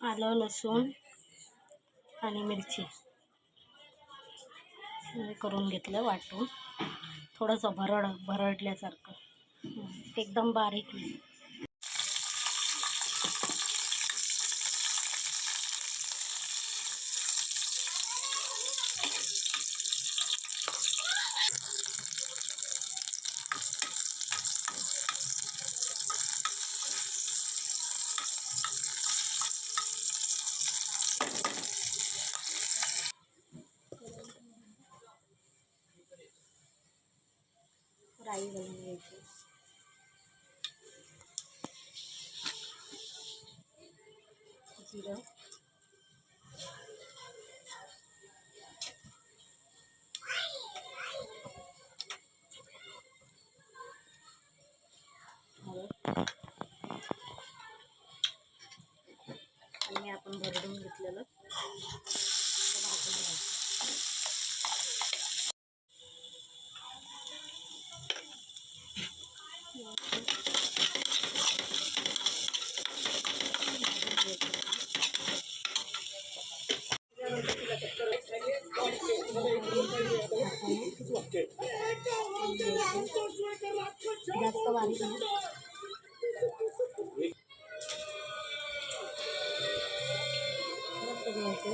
आलं लसूण आणि मिरची. हे करून घेतलं वाटून. थोडंसं भरड भरडल्यासारखं. एकदम बारीक नाही. राई घालून घ्यायची जिरं हळद आणि आपण भरडून घेतलेलं जास्त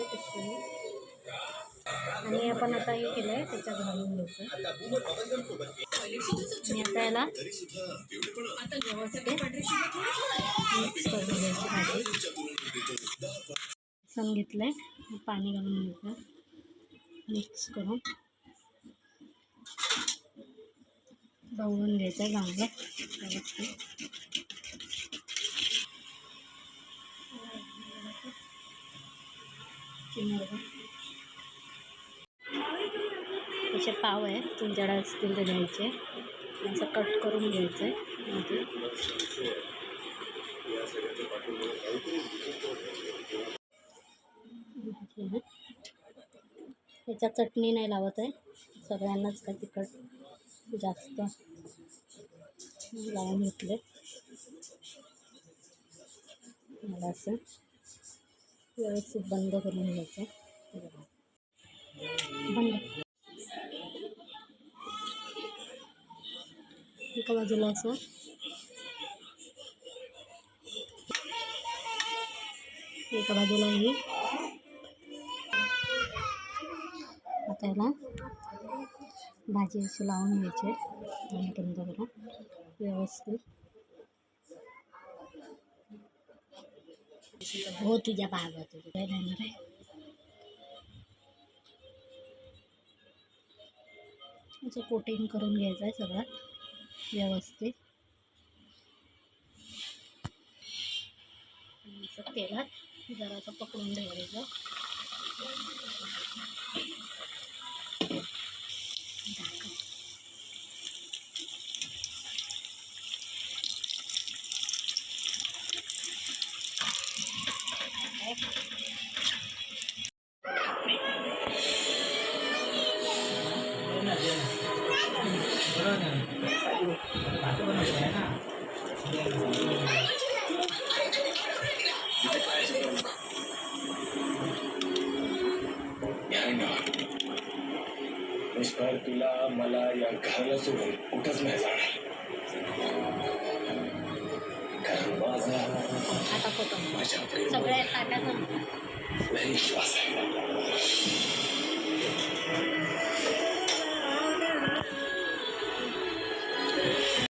पुष्कळ आणि आपण आता हे केलं आहे त्याच्यात घालून घ्यायचं. आणि आता याला व्यवस्थित मिक्स करून घ्यायची भाजी घेतलं आहे पाणी घालून घ्यायचं मिक्स करून बघून घ्यायचं आहे चांगलं. व्यवस्थित पाव आहे तुमच्याकडे असतील ते घ्यायचे. असं कट करून घ्यायचं आहे मध्ये याच्यात चटणी नाही लावत आहे. सगळ्यांनाच का तिखट जास्त? लावून घेतले मला असं व्यवस्थित बंद करून घ्यायचं बंद. एका बाजूला असं. एका बाजूला मी आता याला भाजी अशी लावून घ्यायची आणि बंद करून व्यवस्थित. हो तुझ्या बाबा तुझं काय राहणार आहे. असं कोटिंग करून घ्यायचं आहे सगळं. व्यवस्थित. आणि असं तेलात जरासं पकडून ठेवायचं. तुला मला या घराला सोडून कुठंच नाही जाणार. सगळ्या आता ताटात विश्वास आहे.